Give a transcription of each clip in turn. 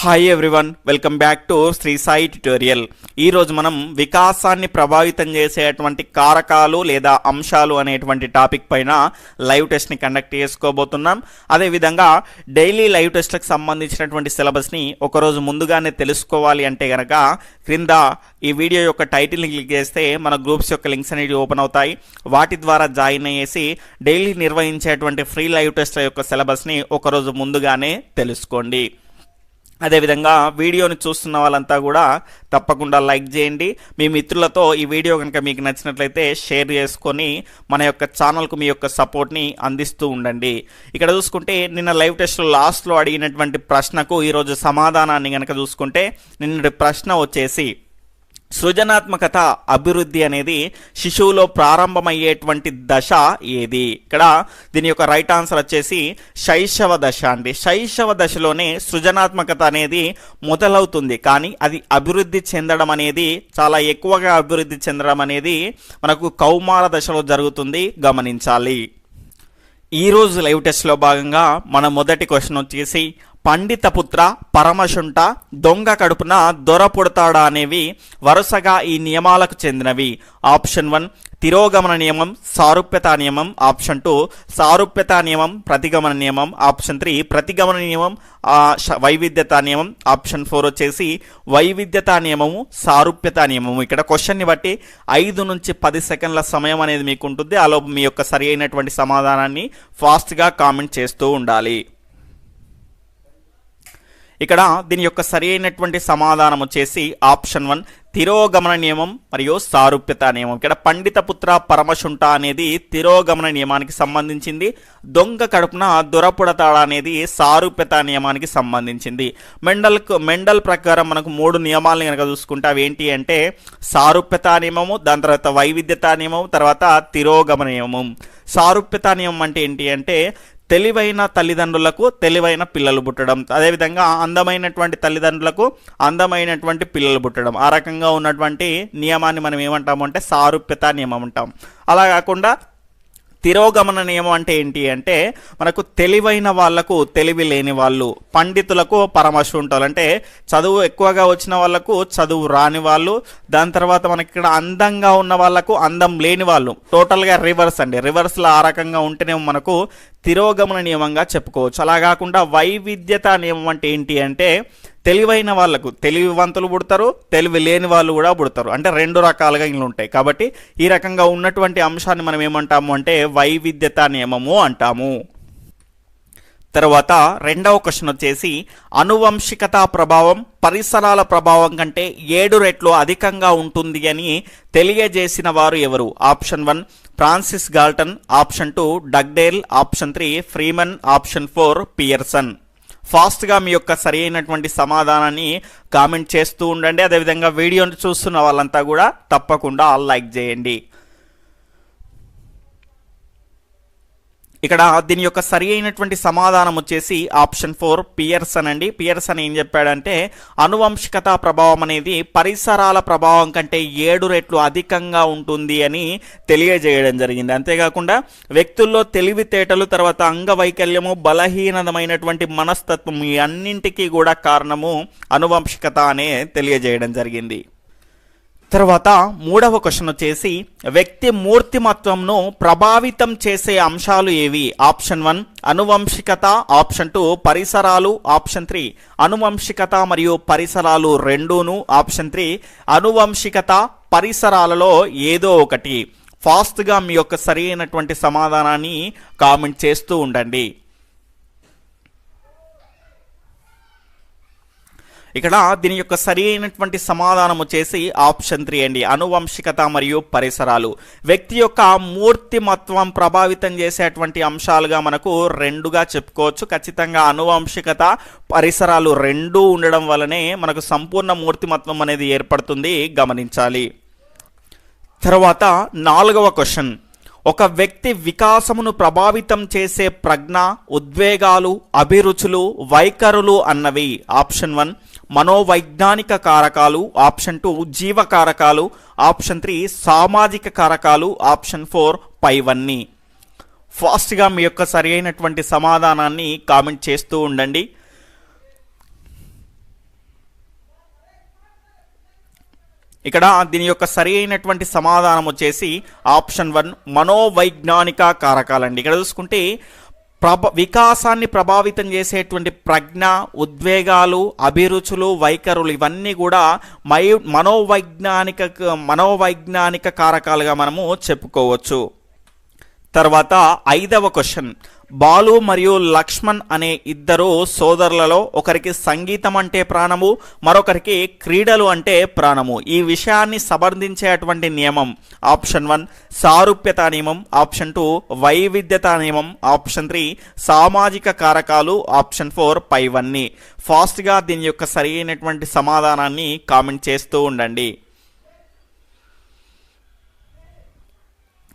Hi everyone welcome back to Sri Sai tutorial ఈరోజు మనం వికాసాన్ని ప్రభావితం చేసేటువంటి కారకాలు లేదా అంశాలు అనేటువంటి టాపిక్ పైన లైవ్ టెస్ట్ని కండక్ట్ చేసుకోబోతున్నాం. అదేవిధంగా డైలీ లైవ్ టెస్ట్లకు సంబంధించినటువంటి సిలబస్ని ఒకరోజు ముందుగానే తెలుసుకోవాలి అంటే కనుక క్రింద ఈ వీడియో యొక్క టైటిల్ని క్లిక్ చేస్తే మన గ్రూప్స్ యొక్క లింక్స్ అనేవి ఓపెన్ అవుతాయి. వాటి ద్వారా జాయిన్ అయ్యేసి డైలీ నిర్వహించేటువంటి ఫ్రీ లైవ్ టెస్ట్ల యొక్క సిలబస్ని ఒకరోజు ముందుగానే తెలుసుకోండి. అదేవిధంగా వీడియోని చూస్తున్న వాళ్ళంతా కూడా తప్పకుండా లైక్ చేయండి. మీ మిత్రులతో ఈ వీడియో కనుక మీకు నచ్చినట్లయితే షేర్ చేసుకొని మన యొక్క ఛానల్కు మీ యొక్క సపోర్ట్ని అందిస్తూ ఉండండి. ఇక్కడ చూసుకుంటే నిన్న లైవ్ టెస్ట్ లాస్ట్లో అడిగినటువంటి ప్రశ్నకు ఈరోజు సమాధానాన్ని కనుక చూసుకుంటే నిన్నటి ప్రశ్న వచ్చేసి సృజనాత్మకత అభివృద్ధి అనేది శిశువులో ప్రారంభమయ్యేటువంటి దశ ఏది? ఇక్కడ దీని యొక్క రైట్ ఆన్సర్ వచ్చేసి శైశవ దశ అండి. శైశవ దశలోనే సృజనాత్మకత అనేది మొదలవుతుంది. కానీ అది అభివృద్ధి చెందడం అనేది చాలా ఎక్కువగా అభివృద్ధి చెందడం అనేది మనకు కౌమార దశలో జరుగుతుంది. గమనించాలి. ఈరోజు లైవ్ టెస్ట్లో భాగంగా మన మొదటి క్వశ్చన్ వచ్చేసి పండితపుత్ర పరమశుంట దొంగ కడుపున దొర పుడతాడా అనేవి వరుసగా ఈ నియమాలకు చెందినవి. ఆప్షన్ వన్ తిరోగమన నియమం సారూప్యత నియమం. ఆప్షన్ టూ సారూప్యత నియమం ప్రతిగమన నియమం. ఆప్షన్ త్రీ ప్రతిగమన నియమం వైవిధ్యత నియమం. ఆప్షన్ ఫోర్ వచ్చేసి వైవిధ్యత నియమము సారూప్యత నియమము. ఇక్కడ క్వశ్చన్ని బట్టి ఐదు నుంచి పది సెకండ్ల సమయం అనేది మీకు ఉంటుంది అలా మీ యొక్క సరి అయినటువంటి సమాధానాన్ని ఫాస్ట్గా కామెంట్ చేస్తూ ఉండాలి. ఇక్కడ దీని యొక్క సరి అయినటువంటి సమాధానం వచ్చేసి ఆప్షన్ వన్ తిరోగమన నియమం మరియు సారూప్యత నియమం. ఇక్కడ పండిత పుత్ర అనేది తిరోగమన నియమానికి సంబంధించింది. దొంగ కడుపున దొరపుడతాడ అనేది సారూప్యత నియమానికి సంబంధించింది. మెండల్ మెండల్ ప్రకారం మనకు మూడు నియమాలను కనుక చూసుకుంటే అవి ఏంటి అంటే సారూప్యత నియమము దాని తర్వాత వైవిధ్యత నియమం తర్వాత తిరోగమన నియమం సారూప్యత నియమం అంటే ఏంటి అంటే తెలివైన తల్లిదండ్రులకు తెలివైన పిల్లలు పుట్టడం. అదేవిధంగా అందమైనటువంటి తల్లిదండ్రులకు అందమైనటువంటి పిల్లలు పుట్టడం. ఆ రకంగా ఉన్నటువంటి నియమాన్ని మనం ఏమంటాము అంటే సారూప్యత నియమం అంటాం. అలా కాకుండా తిరోగమన నియమం అంటే ఏంటి అంటే మనకు తెలివైన వాళ్ళకు తెలివి లేని వాళ్ళు పండితులకు పరమశుంటాలు అంటే చదువు ఎక్కువగా వచ్చిన వాళ్ళకు చదువు రాని వాళ్ళు దాని తర్వాత మనకి ఇక్కడ అందంగా ఉన్న వాళ్ళకు అందం లేని వాళ్ళు టోటల్గా రివర్స్ అండి. రివర్స్లో ఆ రకంగా ఉంటేనే మనకు తిరోగమన నియమంగా చెప్పుకోవచ్చు. అలా కాకుండా వైవిధ్యత నియమం అంటే ఏంటి అంటే తెలివైన వాళ్ళకు తెలివివంతులు పుడతారు తెలివి లేని వాళ్ళు కూడా పుడతారు. అంటే రెండు రకాలుగా ఇళ్ళు ఉంటాయి. కాబట్టి ఈ రకంగా ఉన్నటువంటి అంశాన్ని మనం ఏమంటాము అంటే వైవిధ్యత నియమము అంటాము. తర్వాత రెండవ క్వశ్చన్ వచ్చేసి అనువంశికత ప్రభావం పరిసరాల ప్రభావం కంటే ఏడు రెట్లు అధికంగా ఉంటుంది అని తెలియజేసిన వారు ఎవరు? Option one Francis Galton option two Dugdale option three Freeman option four Pearson. ఫాస్ట్గా మీ యొక్క సరి అయినటువంటి సమాధానాన్ని కామెంట్ చేస్తూ ఉండండి. అదేవిధంగా వీడియోని చూస్తున్న వాళ్ళంతా కూడా తప్పకుండా లైక్ చేయండి. ఇక్కడ దీని యొక్క సరి అయినటువంటి సమాధానం వచ్చేసి ఆప్షన్ ఫోర్ పియర్సన్ అండి. పియర్సన్ ఏం చెప్పాడంటే అనువంశికత ప్రభావం అనేది పరిసరాల ప్రభావం కంటే ఏడు రెట్లు అధికంగా ఉంటుంది అని తెలియజేయడం జరిగింది. అంతేకాకుండా వ్యక్తుల్లో తెలివితేటలు తర్వాత అంగవైకల్యము బలహీనమైనటువంటి మనస్తత్వం ఈ అన్నింటికీ కూడా కారణము అనువంశికత అనే తెలియజేయడం జరిగింది. తర్వాత మూడవ క్వశ్చన్ వచ్చేసి వ్యక్తి మూర్తిమత్వంను ప్రభావితం చేసే అంశాలు ఏవి? ఆప్షన్ వన్ అనువంశికత. ఆప్షన్ టూ పరిసరాలు. ఆప్షన్ త్రీ అనువంశికత మరియు పరిసరాలు రెండూను. ఆప్షన్ త్రీ అనువంశికత పరిసరాలలో ఏదో ఒకటి. ఫాస్ట్గా మీ యొక్క సరైనటువంటి సమాధానాన్ని కామెంట్ చేస్తూ ఉండండి. ఇక్కడ దీని యొక్క సరైనటువంటి సమాధానము సమాధానం వచ్చేసి ఆప్షన్ త్రీ అండి. అనువంశికత మరియు పరిసరాలు. వ్యక్తి యొక్క మూర్తిమత్వం ప్రభావితం చేసేటువంటి అంశాలుగా మనకు రెండుగా చెప్పుకోవచ్చు. ఖచ్చితంగా అనువంశికత పరిసరాలు రెండు ఉండడం వల్లనే మనకు సంపూర్ణ మూర్తిమత్వం అనేది ఏర్పడుతుంది. గమనించాలి. తర్వాత నాలుగవ క్వశ్చన్. ఒక వ్యక్తి వికాసమును ప్రభావితం చేసే ప్రజ్ఞ ఉద్వేగాలు అభిరుచులు వైఖరులు అన్నవి. Option one. మనోవైజ్ఞానిక కారకాలు ఆప్షన్ టూ జీవకారకాలు ఆప్షన్ త్రీ సామాజిక కారకాలు ఆప్షన్ ఫోర్ పైవన్నీ. ఫాస్ట్గా మీ యొక్క సరి అయినటువంటి సమాధానాన్ని కామెంట్ చేస్తూ ఉండండి. ఇక్కడ దీని యొక్క సరి అయినటువంటి సమాధానం వచ్చేసి ఆప్షన్ వన్ మనోవైజ్ఞానిక కారకాలండి. ఇక్కడ చూసుకుంటే ప్రభ వికాసాన్ని ప్రభావితం చేసేటువంటి ప్రజ్ఞ ఉద్వేగాలు అభిరుచులు వైఖరులు ఇవన్నీ కూడా మై మనోవైజ్ఞానిక మనోవైజ్ఞానిక కారకాలుగా మనము చెప్పుకోవచ్చు. తర్వాత ఐదవ క్వశ్చన్. బాలు మరియు లక్ష్మణ్ అనే ఇద్దరు సోదరులలో ఒకరికి సంగీతం అంటే ప్రాణము మరొకరికి క్రీడలు అంటే ప్రాణము. ఈ విషయాన్ని సమర్థించేటువంటి నియమం ఆప్షన్ వన్ సారూప్యత నియమం. ఆప్షన్ టూ వైవిధ్యత నియమం. ఆప్షన్ త్రీ సామాజిక కారకాలు. ఆప్షన్ ఫోర్ పైవన్నీ. ఫాస్ట్గా దీని యొక్క సరైనటువంటి సమాధానాన్ని కామెంట్ చేస్తూ ఉండండి.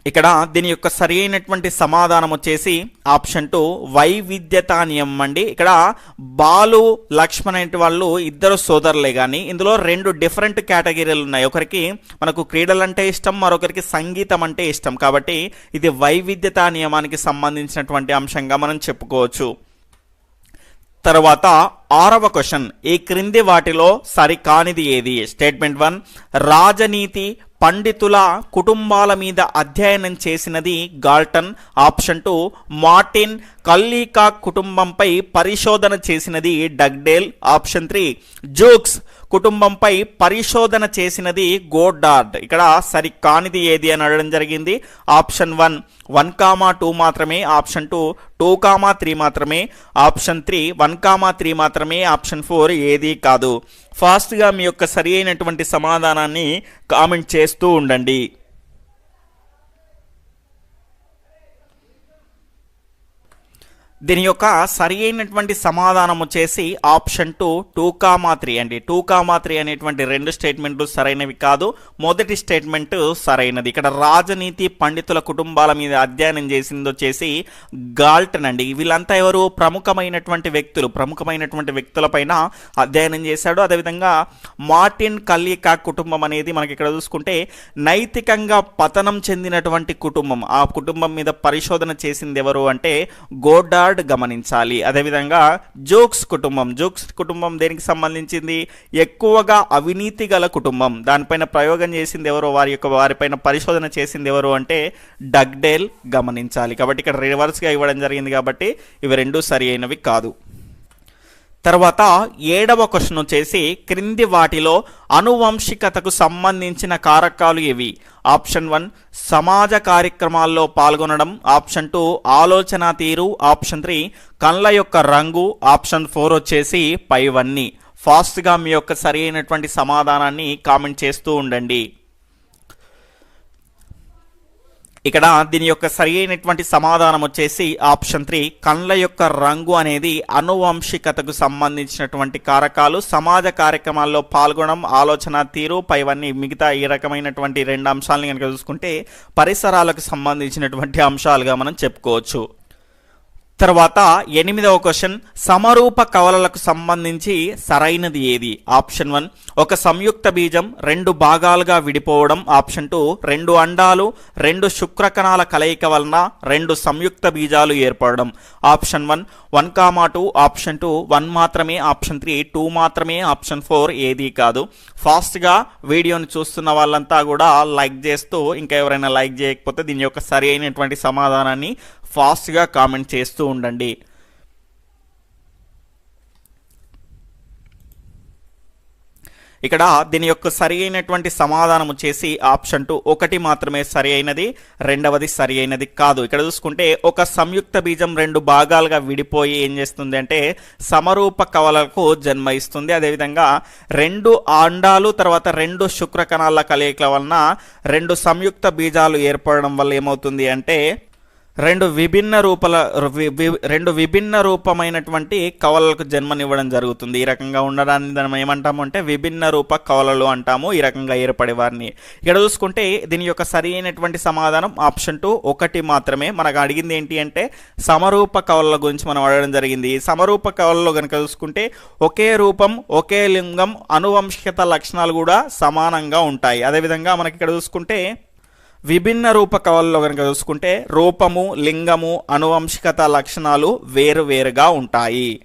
ఇక్కడ దీని యొక్క సరి అయినటువంటి సమాధానం వచ్చేసి ఆప్షన్ టూ వైవిధ్యత నియమం అండి ఇక్కడ బాలు లక్ష్మణ్ అనేటి వాళ్ళు ఇద్దరు సోదరులే కానీ ఇందులో రెండు డిఫరెంట్ కేటగిరీలు ఉన్నాయి. ఒకరికి మనకు క్రీడలు అంటే ఇష్టం మరొకరికి సంగీతం అంటే ఇష్టం. కాబట్టి ఇది వైవిధ్యత నియమానికి సంబంధించినటువంటి అంశంగా మనం చెప్పుకోవచ్చు. తర్వాత ఆరవ క్వశ్చన్. ఈ క్రింది వాటిలో సరికానిది ఏది? Statement one. రాజనీతి పండితుల కుటుంబాల మీద అధ్యయనం చేసినది Galton. Option two. Martin Kallikak కుటుంబంపై పరిశోధన చేసినది డగ్డేల్. Option three. జోక్స్ కుటుంబంపై పరిశోధన చేసినది గోడార్డ్ ఇక్కడ సరి కానిది ఏది అని అడగడం జరిగింది. Option one. One comma two మాత్రమే. Option two. Two comma three మాత్రమే. Option three. One comma three మాత్రమే. ఆప్షన్ ఫోర్ ఏది కాదు. ఫాస్ట్గా మీ యొక్క సరి అయినటువంటి సమాధానాన్ని కామెంట్ చేస్తూ ఉండండి. దీని యొక్క సరి అయినటువంటి సమాధానం వచ్చేసి option two two comma three అండి. టూ కామా త్రీ అనేటువంటి రెండు స్టేట్మెంట్లు సరైనవి కాదు. మొదటి స్టేట్మెంట్ సరైనది. ఇక్కడ రాజనీతి పండితుల కుటుంబాల మీద అధ్యయనం చేసింది వచ్చేసి గాల్టన్ అండి. వీళ్ళంతా ఎవరు? ప్రముఖమైనటువంటి వ్యక్తులు. ప్రముఖమైనటువంటి వ్యక్తులపైన అధ్యయనం చేశాడు. అదేవిధంగా మార్టిన్ కల్లికా కుటుంబం అనేది మనకి ఇక్కడ చూసుకుంటే నైతికంగా పతనం చెందినటువంటి కుటుంబం. ఆ కుటుంబం మీద పరిశోధన చేసింది ఎవరు అంటే గోడార్డ్ గమనించాలి. అదేవిధంగా జోక్స్ కుటుంబం. జోక్స్ కుటుంబం దేనికి సంబంధించింది? ఎక్కువగా అవినీతి గల కుటుంబం. దానిపైన ప్రయోగం చేసింది ఎవరు? వారి యొక్క వారిపైన పరిశోధన చేసింది ఎవరు అంటే డగ్డేల్ గమనించాలి. కాబట్టి ఇక్కడ రివర్స్గా ఇవ్వడం జరిగింది కాబట్టి ఇవి రెండు సరి అయినవి కాదు. తర్వాత ఏడవ క్వశ్చన్ వచ్చేసి క్రింది వాటిలో అనువంశికతకు సంబంధించిన కారకాలు ఇవి ఆప్షన్ వన్ సమాజ కార్యక్రమాల్లో పాల్గొనడం. ఆప్షన్ టూ ఆలోచన తీరు. ఆప్షన్ త్రీ కళ్ళ యొక్క రంగు. ఆప్షన్ ఫోర్ వచ్చేసి పైవన్నీ. ఫాస్ట్గా మీ యొక్క సరి అయినటువంటి సమాధానాన్ని కామెంట్ చేస్తూ ఉండండి. ఇక్కడ దీని యొక్క సరి అయినటువంటి సమాధానం వచ్చేసి ఆప్షన్ త్రీ కండ్ల యొక్క రంగు అనేది అనువంశికతకు సంబంధించినటువంటి కారకాలు సమాజ కార్యక్రమాల్లో పాల్గొనడం ఆలోచన తీరు పైవన్నీ మిగతా ఈ రకమైనటువంటి రెండు అంశాలను కనుక చూసుకుంటే పరిసరాలకు సంబంధించినటువంటి అంశాలుగా మనం చెప్పుకోవచ్చు. తర్వాత ఎనిమిదవ క్వశ్చన్ సమరూప కవలలకు సంబంధించి సరైనది ఏది? ఆప్షన్ వన్ ఒక సంయుక్త బీజం రెండు భాగాలుగా విడిపోవడం. ఆప్షన్ టూ రెండు అండాలు రెండు శుక్రకణాల కలయిక వలన రెండు సంయుక్త బీజాలు ఏర్పడడం. Option one one comma two. Option two one మాత్రమే. ఆప్షన్ త్రీ టూ మాత్రమే. ఆప్షన్ ఫోర్ ఏది కాదు. ఫాస్ట్గా వీడియోని చూస్తున్న వాళ్ళంతా కూడా లైక్ చేస్తూ ఇంకా ఎవరైనా లైక్ చేయకపోతే దీని యొక్క సరి అయినటువంటి సమాధానాన్ని ఫాస్ట్గా కామెంట్ చేస్తూ ఉండండి. ఇక్కడ దీని యొక్క సరి అయినటువంటి సమాధానం వచ్చేసి ఆప్షన్ టూ ఒకటి మాత్రమే సరి అయినది రెండవది సరి అయినది కాదు. ఇక్కడ చూసుకుంటే ఒక సంయుక్త బీజం రెండు భాగాలుగా విడిపోయి ఏం చేస్తుంది అంటే సమరూప కవలకు జన్మ ఇస్తుంది. అదేవిధంగా రెండు ఆండాలు తర్వాత రెండు శుక్రకణాల కలయికల వలన రెండు సంయుక్త బీజాలు ఏర్పడడం వల్ల ఏమవుతుంది అంటే రెండు విభిన్న రూపాల వి- రెండు విభిన్న రూపమైనటువంటి కవలలకు జన్మనివ్వడం జరుగుతుంది. ఈ రకంగా ఉండడాన్ని మనం ఏమంటాము అంటే విభిన్న రూప కవలలు అంటాము. ఈ రకంగా ఏర్పడే వారిని. ఇక్కడ చూసుకుంటే దీని యొక్క సరి అయినటువంటి సమాధానం ఆప్షన్ టూ ఒకటి మాత్రమే. మనకు అడిగింది ఏంటి అంటే సమరూప కవలల గురించి మనం అడగడం జరిగింది. సమరూప కవలలో కనుక చూసుకుంటే ఒకే రూపం ఒకే లింగం అనువంశికత లక్షణాలు కూడా సమానంగా ఉంటాయి. అదేవిధంగా మనకి ఇక్కడ చూసుకుంటే విభిన్న రూప కనుక చూసుకుంటే రూపము లింగము అనువంశికత లక్షణాలు వేరువేరుగా ఉంటాయి.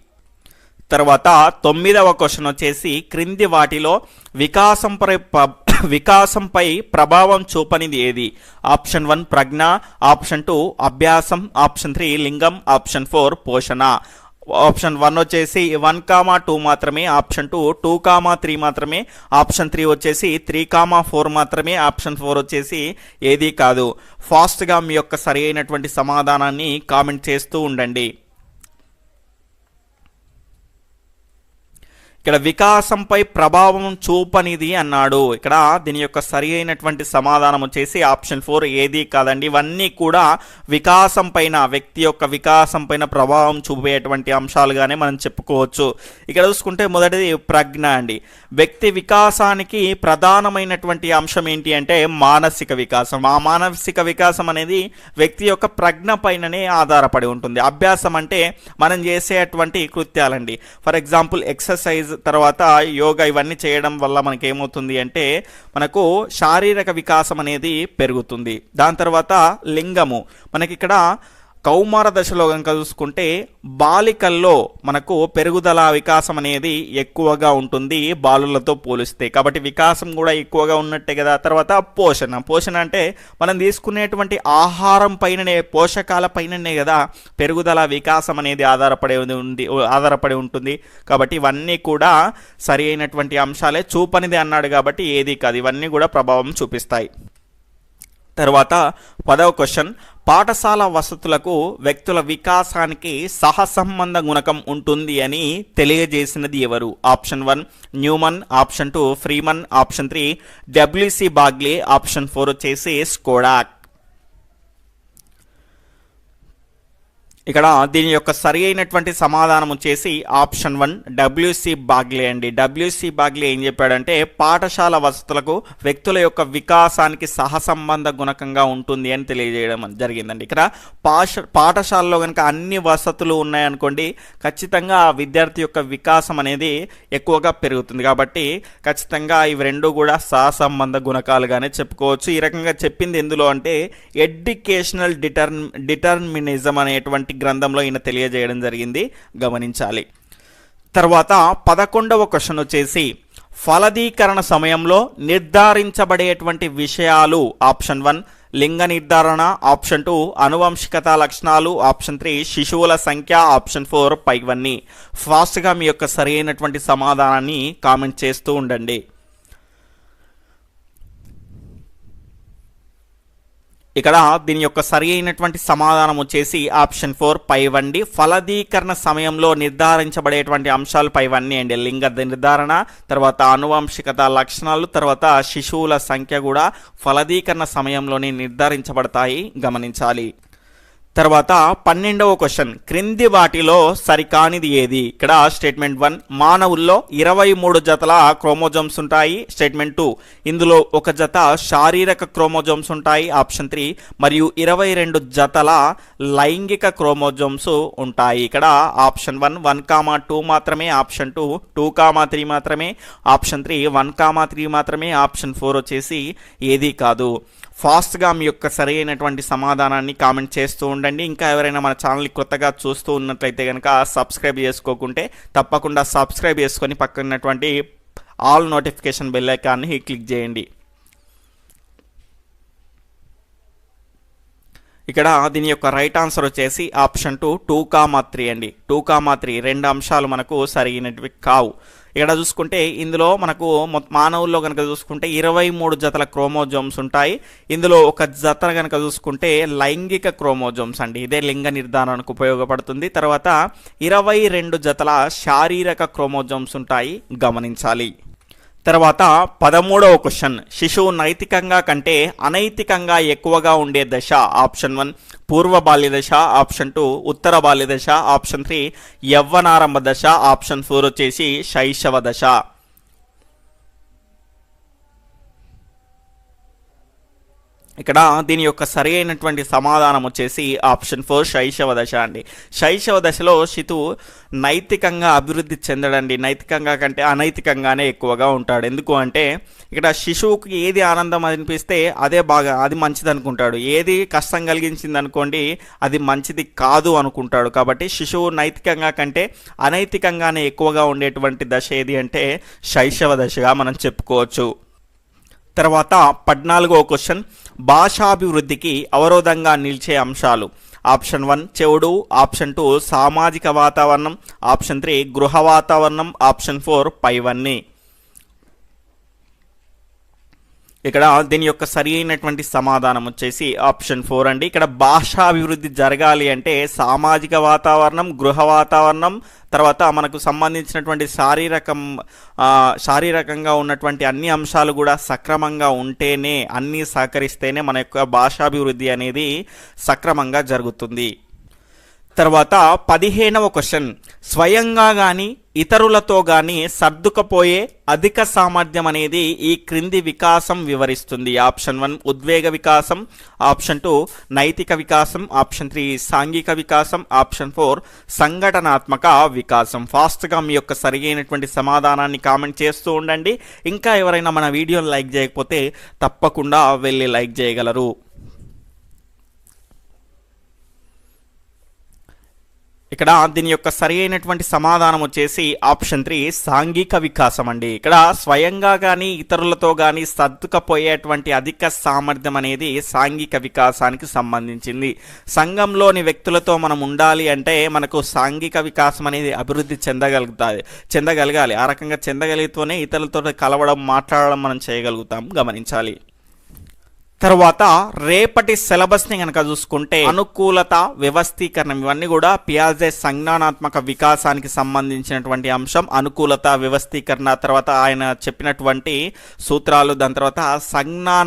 తర్వాత తొమ్మిదవ క్వశ్చన్ వచ్చేసి క్రింది వాటిలో వికాసంపై ప- వికాసంపై ప్రభావం చూపనిది ఏది? ఆప్షన్ వన్ ప్రజ్ఞ ఆప్షన్ టూ అభ్యాసం ఆప్షన్ త్రీ లింగం ఆప్షన్ ఫోర్ పోషణ. ఆప్షన్ వన్ వచ్చేసి వన్ కామా టూ మాత్రమే option two two comma three మాత్రమే ఆప్షన్ త్రీ వచ్చేసి త్రీ కామా ఫోర్ మాత్రమే ఆప్షన్ ఫోర్ వచ్చేసి ఏదీ కాదు. ఫాస్ట్గా మీ యొక్క సరి అయినటువంటి సమాధానాన్ని కామెంట్ చేస్తూ ఉండండి. ఇక్కడ వికాసంపై ప్రభావం చూపనిది అన్నాడు. ఇక్కడ దీని యొక్క సరి అయినటువంటి సమాధానం వచ్చేసి ఆప్షన్ ఫోర్ ఏది కాదండి. ఇవన్నీ కూడా వికాసం పైన వ్యక్తి యొక్క వికాసం పైన ప్రభావం చూపేటువంటి అంశాలుగానే మనం చెప్పుకోవచ్చు. ఇక్కడ చూసుకుంటే మొదటిది ప్రజ్ఞ అండి. వ్యక్తి వికాసానికి ప్రధానమైనటువంటి అంశం ఏంటి అంటే మానసిక వికాసం. ఆ మానసిక వికాసం అనేది వ్యక్తి యొక్క ప్రజ్ఞ పైననే ఆధారపడి ఉంటుంది. అభ్యాసం అంటే మనం చేసేటువంటి కృత్యాలండి. ఫర్ ఎగ్జాంపుల్ ఎక్సర్సైజ్ తర్వాత యోగా ఇవన్నీ చేయడం వల్ల మనకి ఏమవుతుంది అంటే మనకు శారీరక వికాసం అనేది పెరుగుతుంది. దాని తర్వాత లింగము. మనకి ఇక్కడ కౌమార దశలో కనుక చూసుకుంటే బాలికల్లో మనకు పెరుగుదల వికాసం అనేది ఎక్కువగా ఉంటుంది బాలులతో పోలిస్తే. కాబట్టి వికాసం కూడా ఎక్కువగా ఉన్నట్టే కదా. తర్వాత పోషణ. పోషణ అంటే మనం తీసుకునేటువంటి ఆహారం పైననే పోషకాల పైననే కదా పెరుగుదల వికాసం అనేది ఆధారపడి ఉంది ఆధారపడి ఉంటుంది. కాబట్టి ఇవన్నీ కూడా సరి అయినటువంటి అంశాలే. చూపనిది అన్నాడు కాబట్టి ఏది కాదు. ఇవన్నీ కూడా ప్రభావం చూపిస్తాయి. తర్వాత పదవ క్వశ్చన్. పాఠశాల వసతులకు వ్యక్తుల వికాసానికి సహసంబంధ గుణకం ఉంటుంది అని తెలియజేసినది ఎవరు? Option one Newman option two Freeman option three WC Bagley option four వచ్చేసి స్కోడాక్. ఇక్కడ దీని యొక్క సరి అయినటువంటి సమాధానం వచ్చేసి ఆప్షన్ వన్ డబ్ల్యూసి బాగ్లే అండి. డబ్ల్యూసి బాగ్లే ఏం చెప్పాడంటే పాఠశాల వసతులకు వ్యక్తుల యొక్క వికాసానికి సహసంబంధ గుణకంగా ఉంటుంది అని తెలియజేయడం జరిగిందండి. ఇక్కడ పాఠ పాఠశాలలో కనుక అన్ని వసతులు ఉన్నాయనుకోండి ఖచ్చితంగా ఆ విద్యార్థి యొక్క వికాసం అనేది ఎక్కువగా పెరుగుతుంది. కాబట్టి ఖచ్చితంగా ఇవి రెండు కూడా సహసంబంధ గుణకాలుగానే చెప్పుకోవచ్చు. ఈ రకంగా చెప్పింది ఎందులో అంటే ఎడ్యుకేషనల్ డిటర్ డిటర్మినిజం అనేటువంటి గ్రంథంలో ఈయన తెలియజేయడం జరిగింది. గమనించాలి. తర్వాత పదకొండవ క్వశ్చన్ వచ్చేసి ఫలదీకరణ సమయంలో నిర్ధారించబడేటువంటి విషయాలు ఆప్షన్ వన్ లింగ నిర్ధారణ ఆప్షన్ టూ అనువంశికత లక్షణాలు ఆప్షన్ త్రీ శిశువుల సంఖ్య ఆప్షన్ ఫోర్ పైవన్నీ. ఫాస్ట్గా మీ యొక్క సరైనటువంటి సమాధానాన్ని కామెంట్ చేస్తూ ఉండండి. ఇక్కడ దీని యొక్క సరి అయినటువంటి సమాధానం వచ్చేసి ఆప్షన్ ఫోర్ పైవండి. ఫలదీకరణ సమయంలో నిర్ధారించబడేటువంటి అంశాలు పైవన్నీ అండి. లింగ నిర్ధారణ తర్వాత అనువంశికత లక్షణాలు తర్వాత శిశువుల సంఖ్య కూడా ఫలదీకరణ సమయంలోనే నిర్ధారించబడతాయి. గమనించాలి. తర్వాత పన్నెండవ క్వశ్చన్. క్రింది వాటిలో సరికానిది ఏది? ఇక్కడ స్టేట్మెంట్ వన్. మానవుల్లో ఇరవై మూడు జతల క్రోమోజోమ్స్ ఉంటాయి. Statement two. ఇందులో ఒక జత శారీరక క్రోమోజోమ్స్ ఉంటాయి. Option three. మరియు ఇరవై రెండు జతల లైంగిక క్రోమోజోమ్స్ ఉంటాయి. ఇక్కడ option one one comma two మాత్రమే. Option two two comma three మాత్రమే. Option three one comma three మాత్రమే. ఆప్షన్ ఫోర్ వచ్చేసి ఏది కాదు. ఫాస్ట్గా మీ యొక్క సరైనటువంటి సమాధానాన్ని కామెంట్ చేస్తూ ఉండండి. ఇంకా ఎవరైనా మన ఛానల్ని కొత్తగా చూస్తూ ఉన్నట్లయితే కనుక సబ్స్క్రైబ్ చేసుకోకుంటే తప్పకుండా సబ్స్క్రైబ్ చేసుకొని పక్కనటువంటి ఆల్ నోటిఫికేషన్ బెల్ ఐకాన్ని క్లిక్ చేయండి. ఇక్కడ దీని యొక్క రైట్ ఆన్సర్ వచ్చేసి option two two comma three అండి. టూ కామా త్రీ రెండు అంశాలు మనకు సరైనవి కావు. ఇక్కడ చూసుకుంటే ఇందులో మనకు మానవుల్లో కనుక చూసుకుంటే ఇరవై మూడు జతల క్రోమోజోమ్స్ ఉంటాయి. ఇందులో ఒక జత కనుక చూసుకుంటే లైంగిక క్రోమోజోమ్స్ అండి. ఇదే లింగ నిర్ధారణకు ఉపయోగపడుతుంది. తర్వాత ఇరవై రెండు జతల శారీరక క్రోమోజోమ్స్ ఉంటాయి. గమనించాలి. తర్వాత పదమూడవ క్వశ్చన్. శిశువు నైతికంగా కంటే అనైతికంగా ఎక్కువగా ఉండే దశ ఆప్షన్ వన్ పూర్వ బాల్య దశ ఆప్షన్ టూ ఉత్తర బాల్య దశ ఆప్షన్ త్రీ యవ్వనారంభ దశ ఆప్షన్ ఫోర్ వచ్చేసి శైశవ దశ. ఇక్కడ దీని యొక్క సరి అయినటువంటి సమాధానం వచ్చేసి ఆప్షన్ ఫోర్ శైశవ దశ అండి. శైశవ దశలో శితు నైతికంగా అభివృద్ధి చెందడండి. నైతికంగా కంటే అనైతికంగానే ఎక్కువగా ఉంటాడు. ఎందుకు అంటే ఇక్కడ శిశువుకి ఏది ఆనందం అనిపిస్తే అదే బాగా అది మంచిది అనుకుంటాడు ఏది కష్టం కలిగించింది అనుకోండి అది మంచిది కాదు అనుకుంటాడు. కాబట్టి శిశువు నైతికంగా కంటే అనైతికంగానే ఎక్కువగా ఉండేటువంటి దశ ఏది అంటే శైశవ దశగా మనం చెప్పుకోవచ్చు. తర్వాత పద్నాలుగో క్వశ్చన్. భాషాభివృద్ధికి అవరోధంగా నిలిచే అంశాలు. ఆప్షన్ వన్ చెవుడు. ఆప్షన్ టూ సామాజిక వాతావరణం. ఆప్షన్ త్రీ గృహ వాతావరణం. ఆప్షన్ ఫోర్ పైవన్నీ. ఇక్కడ దీని యొక్క సరి అయినటువంటి సమాధానం వచ్చేసి ఆప్షన్ ఫోర్ అండి. ఇక్కడ భాషాభివృద్ధి జరగాలి అంటే సామాజిక వాతావరణం గృహ వాతావరణం తర్వాత మనకు సంబంధించినటువంటి శారీరకం శారీరకంగా ఉన్నటువంటి అన్ని అంశాలు కూడా సక్రమంగా ఉంటేనే అన్నీ సహకరిస్తేనే మన యొక్క భాషాభివృద్ధి అనేది సక్రమంగా జరుగుతుంది. తర్వాత పదిహేనవ క్వశ్చన్. స్వయంగా కానీ ఇతరులతో కానీ సర్దుకపోయే అధిక సామర్థ్యం అనేది ఈ క్రింది వికాసం వివరిస్తుంది. ఆప్షన్ వన్ ఉద్వేగ వికాసం. ఆప్షన్ టూ నైతిక వికాసం. ఆప్షన్ త్రీ సాంఘిక వికాసం. ఆప్షన్ ఫోర్ సంఘటనాత్మక వికాసం. ఫాస్ట్గా మీ యొక్క సరిగైనటువంటి సమాధానాన్ని కామెంట్ చేస్తూ ఉండండి. ఇంకా ఎవరైనా మన వీడియోని లైక్ చేయకపోతే తప్పకుండా వెళ్ళి లైక్ చేయగలరు. ఇక్కడ దీని యొక్క సరి అయినటువంటి సమాధానం వచ్చేసి ఆప్షన్ త్రీ సాంఘిక వికాసం అండి. ఇక్కడ స్వయంగా కానీ ఇతరులతో కానీ సర్దుకపోయేటువంటి అధిక సామర్థ్యం అనేది సాంఘిక వికాసానికి సంబంధించింది. సంఘంలోని వ్యక్తులతో మనం ఉండాలి అంటే మనకు సాంఘిక వికాసం అనేది అభివృద్ధి చెందగలుగుతుంది చెందగలగాలి. ఆ రకంగా చెందగలిగితేనే ఇతరులతో కలవడం మాట్లాడడం మనం చేయగలుగుతాం. గమనించాలి. తర్వాత రేపటి సిలబస్ని కనుక చూసుకుంటే అనుకూలత వ్యవస్థీకరణ ఇవన్నీ కూడా పియాజే సంజ్ఞానాత్మక వికాసానికి సంబంధించినటువంటి అంశం. అనుకూలత వ్యవస్థీకరణ తర్వాత ఆయన చెప్పినటువంటి సూత్రాలు దాని తర్వాత సంజ్ఞాన